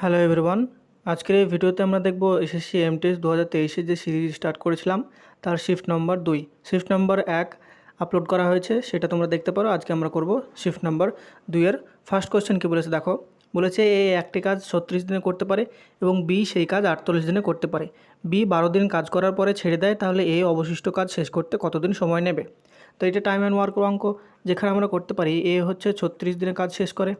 Hello everyone আজকের এই ভিডিওতে আমরা দেখব এসএসসি এমটিএস দু হাজার তেইশে যে সিরিজ স্টার্ট করেছিলাম, তার শিফট নম্বর দুই। শিফট নম্বর এক আপলোড করা হয়েছে, সেটা তোমরা দেখতে পারো। আজকে আমরা করব শিফট নম্বর দুইয়ের ফার্স্ট কোয়েশ্চেন কী বলেছে দেখো? বলেছে এ একটি কাজ ছত্রিশ দিনে করতে পারে এবং বি সেই কাজ আটচল্লিশ দিনে করতে পারে। বি বারো দিন কাজ করার পরে ছেড়ে দেয়, তাহলে এ অবশিষ্ট কাজ শেষ করতে কতদিন সময় নেবে? তো এটা টাইম অ্যান্ড ওয়ার্ক অঙ্ক। যেখানে আমরা করতে পারি, এ হচ্ছে ছত্রিশ দিনে কাজ শেষ করে।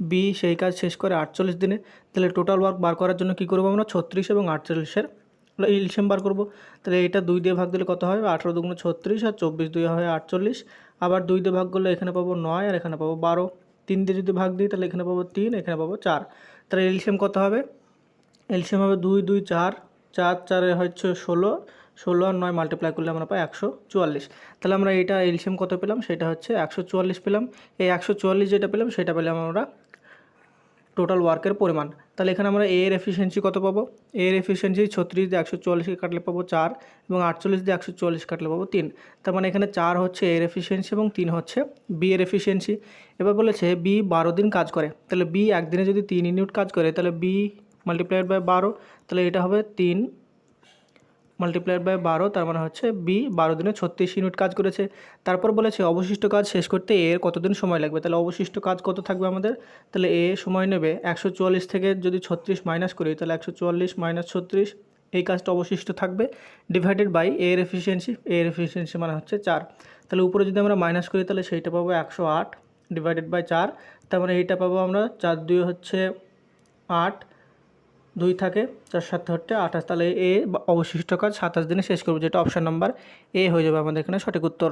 বি, সেই কাজ শেষ করে আটচল্লিশ দিনে। তাহলে টোটাল ওয়ার্ক বার করার জন্য কী করব আমরা? ছত্রিশ এবং আটচল্লিশের। ইলসিয়াম বার করব। তাহলে এটা দুই দিয়ে ভাগ দিলে কত হয়? আঠেরো দুগুণ ছত্রিশ আর চব্বিশ দুই হয় আটচল্লিশ। আবার দুই দিয়ে ভাগ করলে এখানে পাবো নয় আর এখানে পাবো বারো। তিন দিয়ে যদি ভাগ দিই, তাহলে এখানে পাবো তিন, এখানে পাবো চার। তাহলে এলসিয়াম কত হবে? এলসিয়াম হবে দুই দুই, চার। চার, চারে হচ্ছে ষোলো। ষোলো আর নয় মাল্টিপ্লাই করলে আমরা পাই একশো চুয়াল্লিশ। তাহলে আমরা এটা এলসিয়াম কত পেলাম? সেটা হচ্ছে একশো চুয়াল্লিশ পেলাম। এই একশো চুয়াল্লিশ যেটা পেলাম, সেটা পেলাম আমরা টোটাল ওয়ার্কের পরিমাণ। তাহলে এখানে আমরা এ এর এফিসিয়েন্সি কত পাবো? এ এর এফিসিয়েন্সি ছত্রিশ দিয়ে একশো চল্লিশকে কাটলে পাবো চার এবং আটচল্লিশ দিয়ে একশো চল্লিশ কাটলে পাবো তিন। তার মানে এখানে চার হচ্ছে এর এফিসিয়েন্সি এবং তিন হচ্ছে বি এর এফিসিয়েন্সি এবার বলেছে বি বারো দিন কাজ করে। তাহলে বি একদিনে যদি তিন ইউনিট কাজ করে, তাহলে বি মাল্টিপ্লাইড বাই বারো, তাহলে এটা হবে তিন মাল্টিপ্লাইড বাই বারো, তার মানে হচ্ছে বি বারো দিনে ছত্রিশ ইউনিট কাজ করেছে। তারপর বলেছে, অবশিষ্ট কাজ শেষ করতে এর কতদিন সময় লাগবে? তাহলে অবশিষ্ট কাজ কত থাকবে আমাদের? তাহলে এ সময় নেবে একশো চুয়াল্লিশ থেকে যদি ছত্রিশ মাইনাস করি, তাহলে একশো চুয়াল্লিশ মাইনাস ছত্রিশ, এই কাজটা অবশিষ্ট থাকবে। ডিভাইডেড বাই এর এফিসিয়েন্সি এর এফিসিয়েন্সি মানে হচ্ছে চার। তাহলে উপরে যদি আমরা মাইনাস করি, তাহলে সেইটা পাবো একশো আট ডিভাইডেড বাই চার। তার মানে এইটা পাবো আমরা চার দুই হচ্ছে আট। দুই থাকে, চার, সাত হচ্ছে আঠাশ তাহলে এ অবশিষ্ট কাজ সাতাশ দিনে শেষ করব, যেটা অপশান নাম্বার এ হয়ে যাবে আমাদের এখানে সঠিক উত্তর।